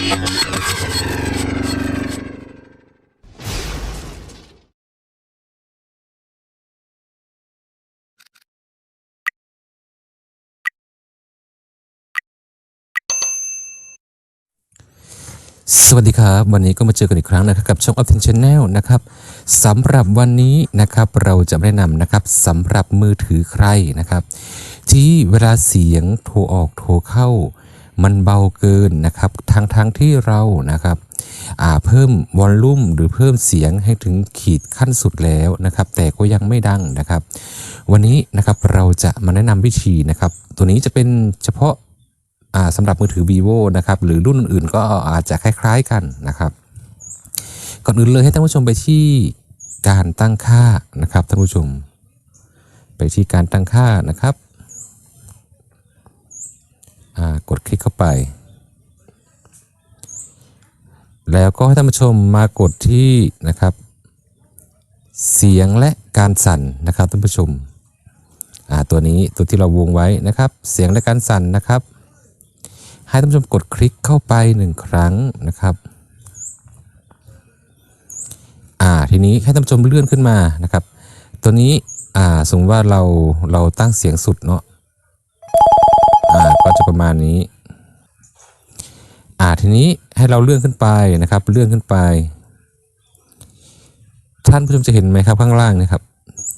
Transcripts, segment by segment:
สวัสดีครับ วันนี้ก็มาเจอกันอีกครั้งนะครับกับช่อง Optin Channel นะครับสำหรับวันนี้นะครับเราจะแนะนำนะครับสำหรับมือถือใครนะครับ ที่เวลาเสียงโทรออกโทรเข้า มันเบาเกินนะครับทางทางที่เรานะครับเพิ่มวอลลุ่มหรือเพิ่มเสียงให้ถึงขีดขั้นสุดแล้วนะครับ แต่ก็ยังไม่ดังนะครับ วันนี้นะครับเราจะมาแนะนำวิธีนะครับ ตัวนี้จะเป็นเฉพาะาสำหรับมือถือ vivo นะครับ หรือรุ่นอื่นก็อาจจะคล้าย ๆกันนะครับก่อนอื่นเลยให้ท่านผู้ชมไปที่การตั้งค่านะครับท่านผู้ชม ไปที่การตั้งค่านะครับอ่า กดคลิกเข้าไป แล้วก็ให้ท่านผู้ชมมากดที่นะครับ เสียงและการสั่นนะครับท่านผู้ชมตัวนี้ตัวที่เราวงไว้นะครับ เสียงและการสั่นนะครับ ให้ท่านผู้ชมกดคลิกเข้าไปหนึ่งครั้งนะครับอ่าทีนี้ให้ท่านผู้ชมเลื่อนขึ้นมานะครับ ตัวนี้อ่าสมมติว่าเราเราตั้งเสียงสุดเนาะ อ่าก็จะประมาณนี้อ่าทีนี้ให้เราเลื่อนขึ้นไปนะครับเลื่อนขึ้นไป ท่านผู้ชมจะเห็นไหมครับข้างล่างนะครับ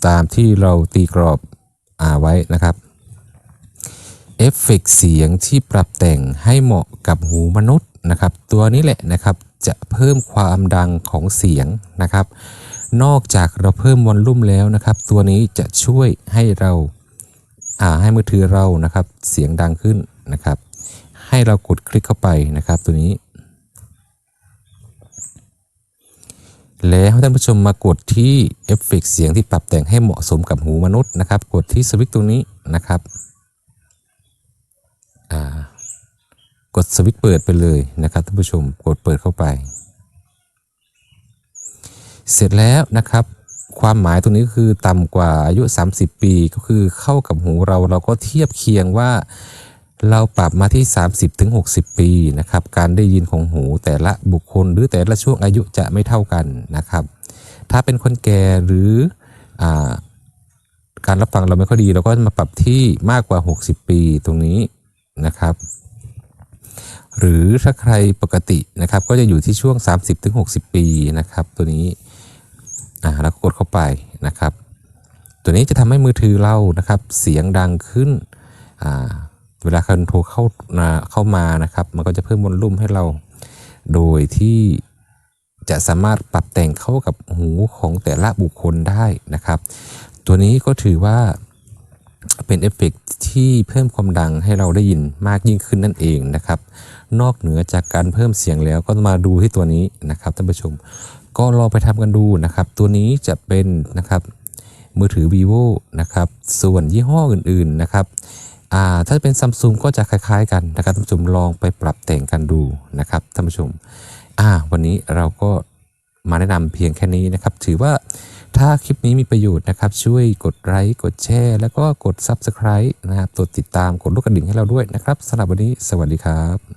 ตามที่เราตีกรอบอ่าไว้นะครับเอฟเฟกต์เสียงที่ปรับแต่งให้เหมาะกับหูมนุษย์นะครับ ตัวนี้แหละนะครับจะเพิ่มความดังของเสียงนะครับ นอกจากเราเพิ่มวอลลุ่มแล้วนะครับ ตัวนี้จะช่วยให้เรา ให้มือถือเรานะครับเสียงดังขึ้นนะครับ ให้เรากดคลิกเข้าไปนะครับ ตัวนี้ แล้วท่านผู้ชมมากดที่เอฟเฟกเสียงที่ปรับแต่งให้เหมาะสมกับหูมนุษย์นะครับ กดที่สวิตช์ตรงนี้นะครับอ่ากดสวิตช์เปิดไปเลยนะครับท่านผู้ชมกดเปิดเข้าไป เสร็จแล้วนะครับ ความหมายตรงนี้คือต่ำกว่าอายุ 30 ปีก็คือเข้ากับหูเราเราก็เทียบเคียงว่าเราปรับมาที่ 30ถึง60ปีนะครับการได้ยินของหูแต่ละบุคคลหรือแต่ละช่วงอายุจะไม่เท่ากันนะครับ ถ้าเป็นคนแก่หรืออการรับฟังเราไม่ค่อยดี เราก็มาปรับที่มากกว่า 60 ปีตรงนี้นะครับ หรือถ้าใครปกตินะครับก็จะอยู่ที่ช่วง 30-60ปีนะครับตัวนี้ อ่าแล้วก็กดเข้าไปนะครับ ตัวนี้จะทำให้มือถือเรานะครับ เสียงดังขึ้นอ่าเวลาคนโทรเข้ามาเข้ามานะครับ มันก็จะเพิ่มวอลลุ่มให้เรา โดยที่จะสามารถปรับแต่งเข้ากับหูของแต่ละบุคคลได้นะครับ ตัวนี้ก็ถือว่าเป็นเอฟเฟกต์ที่เพิ่มความดังให้เราได้ยินมากยิ่งขึ้นนั่นเองนะครับ นอกเหนือจากการเพิ่มเสียงแล้วก็มาดูที่ตัวนี้นะครับท่านผู้ชม ก็ลองไปทำกันดูนะครับ ตัวนี้จะเป็นนะครับมือถือ vivo นะครับ ส่วนยี่ห้ออื่นๆนะครับถ้าเป็นซัมซุงก็จะคล้ายๆกันนะครับท่านผู้ชมลองไปปรับแต่งกันดูนะครับท่านผู้ชมวันนี้เราก็มาแนะนำเพียงแค่นี้นะครับ ถือว่าถ้าคลิปนี้มีประโยชน์นะครับ ช่วยกดไลค์กดแชร์ แล้วก็กด Subscribe นะครับกดติดตามกดลูกกระดิ่งให้เราด้วยนะครับสำหรับวันนี้ สวัสดีครับ